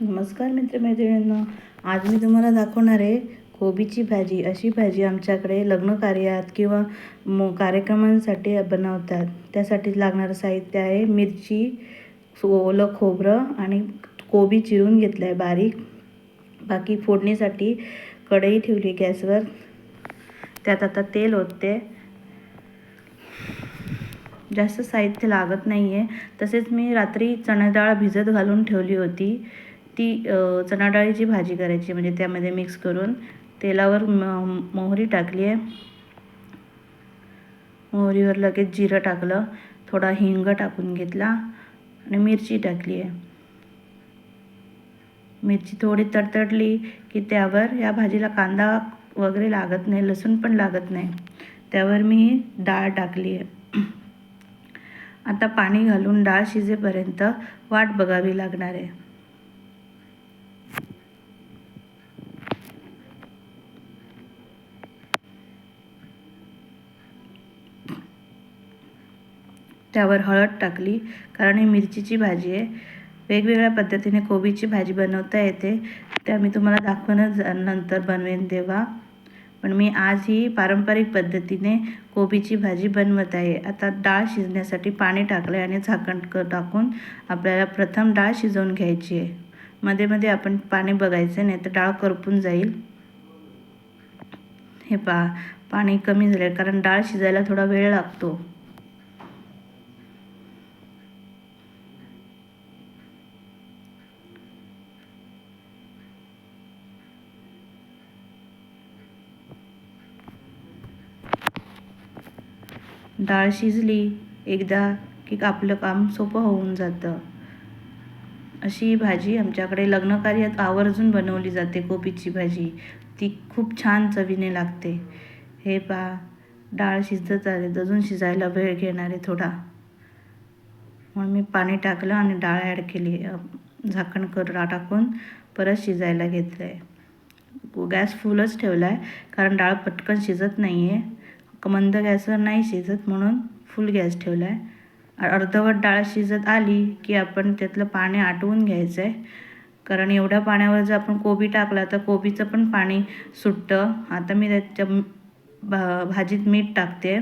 नमस्कार मित्रमैत्रिणींनो आज मी तुम्हाला दाखवणार आहे कोबीची भाजी. अशी भाजी आमच्याकडे लग्न कार्यात किंवा मो कार्यक्रमांसाठी बनवतात. त्यासाठी लागणारं साहित्य आहे मिरची ओलं खोबरं आणि कोबी चिरून घेतलं आहे बारीक. बाकी फोडणीसाठी कढई ठेवली गॅसवर. त्यात आता तेल होते जास्त साहित्य लागत नाही आहे तसेच मी रात्री चणाडाळ भिजत घालून ठेवली होती. ती चणाडाळीची चणा डाळीची भाजी करायची म्हणजे त्यामध्ये मिक्स करून तेलावर म मोहरी टाकली आहे. मोहरीवर लगेच जिरं टाकलं थोडा हिंग टाकून घेतला आणि मिरची टाकली आहे. मिरची थोडी तडतडली की त्यावर या भाजीला कांदा वगैरे लागत नाही लसूण पण लागत नाही. त्यावर मी डाळ टाकली आहे. आता पाणी घालून डाळ शिजेपर्यंत वाट बघावी लागणार आहे. त्यावर हळद टाकली. कारण ही मिरचीची भाजी आहे. वेगवेगळ्या पद्धतीने कोबीची भाजी बनवता येते. त्या मी तुम्हाला दाखवूनच नंतर बनवेन तेव्हा पण मी आज ही पारंपरिक पद्धतीने कोबीची भाजी बनवत आहे. आता डाळ शिजण्यासाठी पाणी टाकलं आहे आणि झाकण टाकून आपल्याला प्रथम डाळ शिजवून घ्यायची आहे. मध्ये मध्ये आपण पाणी बघायचं नाही तर डाळ करपून जाईल. हे पा पाणी कमी झालं कारण डाळ शिजायला थोडा वेळ लागतो. डाळ शिजली एकदा की आपलं काम सोपं होऊन जातं. अशी भाजी आमच्याकडे लग्नकार्यात आवर्जून बनवली जाते कोबीची भाजी. ती खूप छान चवीने लागते. हे पा डाळ शिजत आले अजून शिजायला वेळ घेणार आहे थोडा. म्हणून मी पाणी टाकलं आणि डाळ ॲड केली. झाकण कर टाकून परत शिजायला घेतलं आहे गॅस फुलच ठेवला आहे कारण डाळ पटकन शिजत नाही आहे मंद गॅसवर नाही शिजत म्हणून फुल गॅस ठेवला आहे अर्धवट डाळ शिजत आली की आपण त्यातलं पाणी आटवून घ्यायचं आहे कारण एवढ्या पाण्यावर जर आपण कोबी टाकला तर कोबीचं पण पाणी सुटतं. आता मी त्याच्या भा भाजीत मीठ टाकते.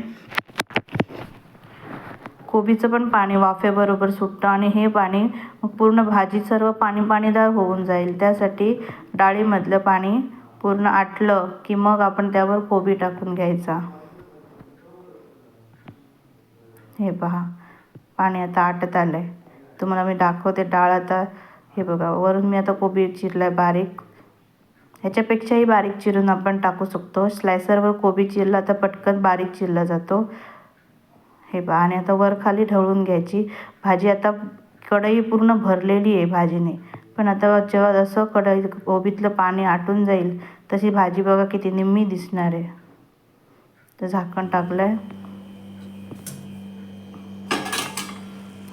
कोबीचं पण पाणी वाफेबरोबर सुटतं आणि हे पाणी मग पूर्ण भाजी सर्व पाणी पाणीदार होऊन जाईल. त्यासाठी डाळीमधलं पाणी पूर्ण आटलं की मग आपण त्यावर कोबी टाकून घ्यायचा. हे पहा पाणी आता आटत आलं आहे तुम्हाला मी दाखवते डाळ आता. हे बघा वरून मी आता कोबी चिरला आहे बारीक. ह्याच्यापेक्षाही बारीक चिरून आपण टाकू शकतो. स्लायसरवर कोबी चिरला तर पटकन बारीक चिरला जातो. हे पहा आणि आता वर खाली ढवळून घ्यायची. भाजी आता कढई पूर्ण भरलेली आहे भाजीने. पण आता जेव्हा जसं कढई कोबीतलं पाणी आटून जाईल तशी भाजी बघा किती निम्मी दिसणार आहे. तर झाकण टाकलं आहे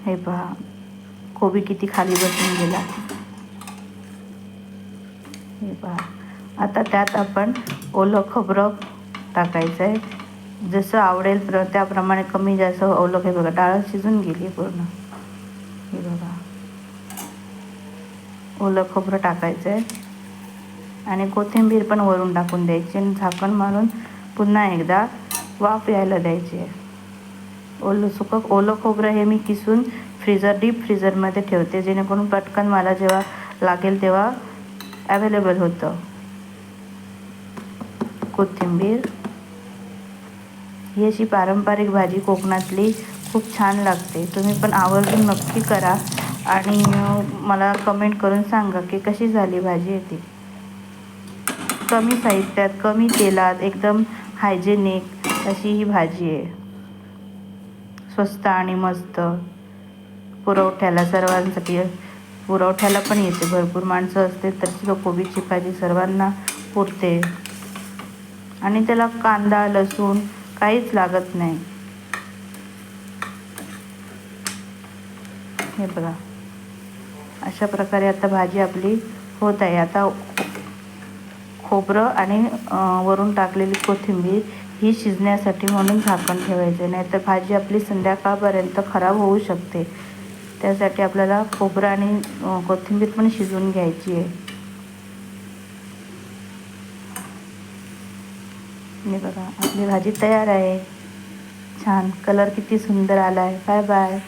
हे पहा. कोबी किती खाली बसून गेला. हे पहा. आता त्यात आपण ओलं खोबरं टाकायचं आहे जसं आवडेल प्र त्याप्रमाणे कमी जास्त ओलं हे बघा. डाळ शिजून गेली पूर्ण. हे बघा. ओलं खोबरं टाकायचं आहे आणि कोथिंबीर पण वरून टाकून द्यायची आणि झाकण मारून पुन्हा एकदा वाफ यायला द्यायची आहे. ओलं सुकं ओलं खोबरं हे मी किसून फ्रीजर डीप फ्रीजरमध्ये ठेवते. जेणेकरून पटकन मला जेव्हा लागेल तेव्हा ॲवेलेबल होतं. कोथिंबीर. ही अशी पारंपरिक भाजी कोकणातली खूप छान लागते. तुम्ही पण आवर्जून नक्की करा आणि मला कमेंट करून सांगा की कशी झाली भाजी येते. कमी साहित्यात कमी तेलात एकदम हायजेनिक अशी ही भाजी आहे. स्वस्त आणि मस्त. पुरवठ्याला सर्वांसाठी पुरवठ्याला पण येते. भरपूर माणसं असते तर ती कोबीची भाजी सर्वांना पुरते. आणि त्याला कांदा लसूण काहीच लागत नाही. हे बघा. अशा प्रकारे आता भाजी आपली होत आहे. आता खोबरं आणि वरून टाकलेली कोथिंबीर ही शिजण्यासाठी म्हणून झाकण ठेवायचं नाही तर भाजी आपली संध्याकाळपर्यंत खराब होऊ शकते. त्यासाठी आपल्याला खोबरं आणि कोथिंबीर पण शिजवून घ्यायची आहे. हे बघा आपली भाजी तयार आहे. छान कलर किती सुंदर आला आहे बाय बाय.